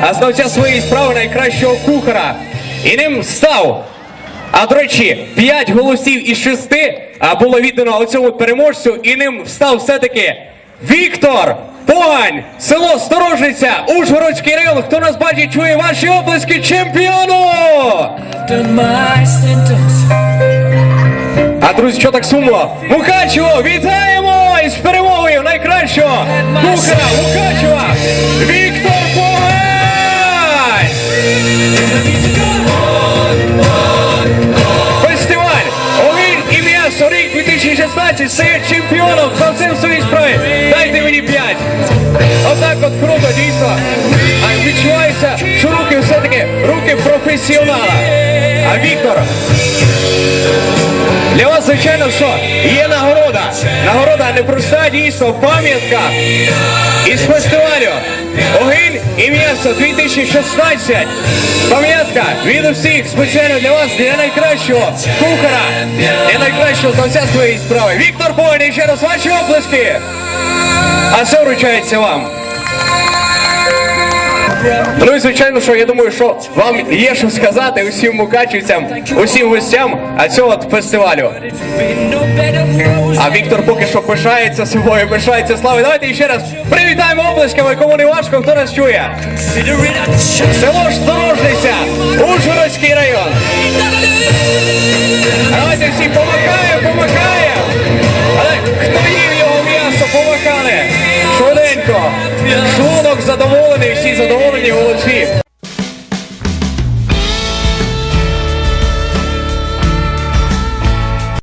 а знавця своєї справи найкращого кухара. І ним став. А до речі, 5 голосів із 6 а, було віддано цьому переможцю, і ним став все-таки Віктор Погань, село Сторожниця, Ужгородський район. Хто нас бачить, чує ваші оплески чемпіону! А друзі, що так сумно? Мукачево, вітаємо із перемогою найкращого кухара Мукачева! 2016 стає чемпіоном за цим своїй справі. Дайте мені п'ять. Отак от круто, дійсно. А відчувається, що руки все-таки руки професіонала. А Віктор, для вас, звичайно, що є нагорода. Нагорода непроста, дійсно, пам'ятка із фестивалю Огінь і м'ясо 2016. Пам'ятка від усіх спеціально для вас, для найкращого кухара, найкращого знавця своєї справи. Віктор Бойний, ще раз ваші оплески. А це вручається вам. Ну і звичайно, що я думаю, що вам є що сказати усім мукачівцям, усім гостям цього фестивалю. А Віктор поки що пишається собою, пишається славою. Давайте ще раз привітаємо оплесками, кому не важко, хто нас чує. Село ж Тихенько. Шлунок задоволений, всі задоволені голосі.